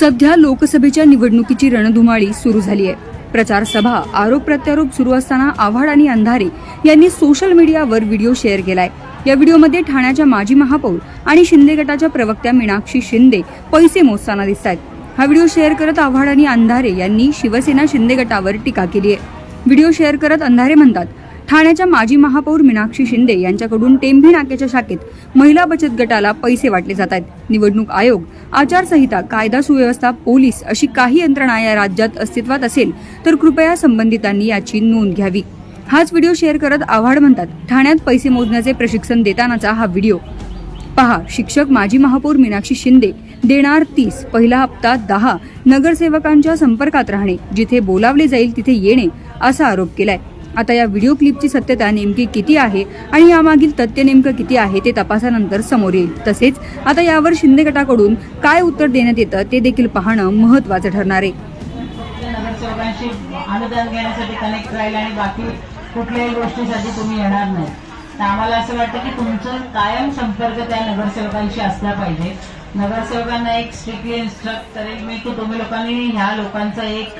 सध्या लोकसभेच्या निवडणुकीची रणधुमाळी सुरू झाली आहे प्रचार सभा आरोप प्रत्यारोप सुरू असताना आव्हाड आणि अंधारे यांनी सोशल मीडियावर व्हिडिओ शेअर केलाय. या व्हिडिओमध्ये ठाण्याच्या माजी महापौर आणि शिंदे गटाच्या प्रवक्त्या मीनाक्षी शिंदे पैसे मोजताना दिसत आहेत हा व्हिडिओ शेअर करत आव्हाड आणि अंधारे यांनी शिवसेना शिंदे गटावर टीका केली आहे व्हिडिओ शेअर करत अंधारे म्हणतात ठाण्याच्या माजी महापौर मीनाक्षी शिंदे यांच्याकडून टेंभी नाक्याच्या शाखेत महिला बचत गटाला पैसे वाटले जात आहेत. निवडणूक आयोग आचारसंहिता कायदा सुव्यवस्था पोलीस अशी काही यंत्रणा या राज्यात अस्तित्वात असेल तर कृपया संबंधितांनी याची नोंद घ्यावी. हाच व्हिडिओ शेअर करत आव्हाड म्हणतात ठाण्यात पैसे मोजण्याचे प्रशिक्षण देतानाचा हा व्हिडिओ. पहा शिक्षक माजी महापौर मीनाक्षी शिंदे देणार तीस पहिला हप्ता दहा नगरसेवकांच्या संपर्कात राहणे जिथे बोलावले जाईल तिथे येणे असा आरोप केलाय. आता या व्हिडिओ क्लिपची सत्यता नेमकी किती आहे आणि यामागील तथ्य नेमकं किती आहे ते तपासानंतर समोर येईल. तसेच आता यावर शिंदे गटाकडून काय उत्तर देण्यात येतं ते देखील पाहणं महत्वाचं ठरणार आहे. अनुदान घेण्यासाठी कनेक्ट राहील आणि बाकी कुठल्याही गोष्टीसाठी तुम्ही येणार नाही. तर आम्हाला असं वाटतं की तुमचं कायम संपर्क त्या नगरसेवकांशी असला पाहिजे. नगरसेवकांना एक स्ट्रिक्टली इन्स्ट्रक्ट करेल. मी की तुम्ही लोकांनी ह्या लोकांचा एक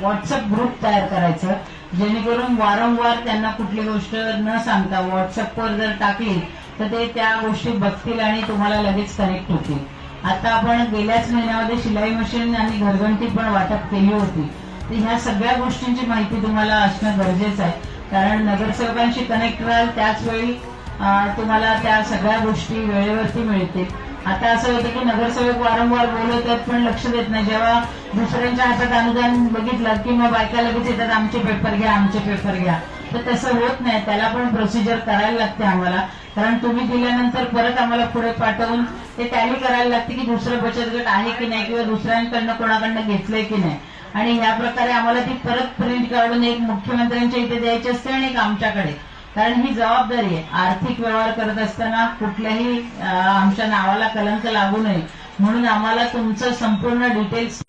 व्हॉट्सअप ग्रुप तयार करायचं. जेणेकरून वारंवार त्यांना कुठली गोष्ट न सांगता व्हॉट्सअपवर जर टाकली तर ते त्या गोष्टी बघतील आणि तुम्हाला लगेच कनेक्ट होतील. आता आपण गेल्याच महिन्यामध्ये शिलाई मशीन आणि घरघंटी पण वाटप केली होती. तर ह्या सगळ्या गोष्टींची माहिती तुम्हाला असणं गरजेचं आहे. कारण नगरसेवकांशी कनेक्ट राहाल त्याच वेळी तुम्हाला त्या सगळ्या गोष्टी वेळेवरती मिळतील. आता असं होतं की नगरसेवक वारंवार बोलत आहेत पण लक्ष देत नाही. जेव्हा दुसऱ्यांच्या हातात अनुदान बघितलं की मग बायका लगेच येतात आमचे पेपर घ्या आमचे पेपर घ्या. तर तसं होत नाही. त्याला पण प्रोसिजर करायला लागते आम्हाला. कारण तुम्ही दिल्यानंतर परत आम्हाला पुढे पाठवून ते टॅली करायला लागते की दुसरं बचत गट आहे की नाही किंवा दुसऱ्यांकडनं कोणाकडनं घेतलंय की नाही. आणि ह्या प्रकारे आम्हाला ती परत प्रिंट काढून एक मुख्यमंत्र्यांच्या इथे द्यायची असते आणि एक आमच्याकडे. कारण ही जबाबदारी आहे. आर्थिक व्यवहार करत असताना कुठल्याही आमच्या नावाला कलंक लागू नये. म्हणून आम्हाला तुमचं संपूर्ण डिटेल्स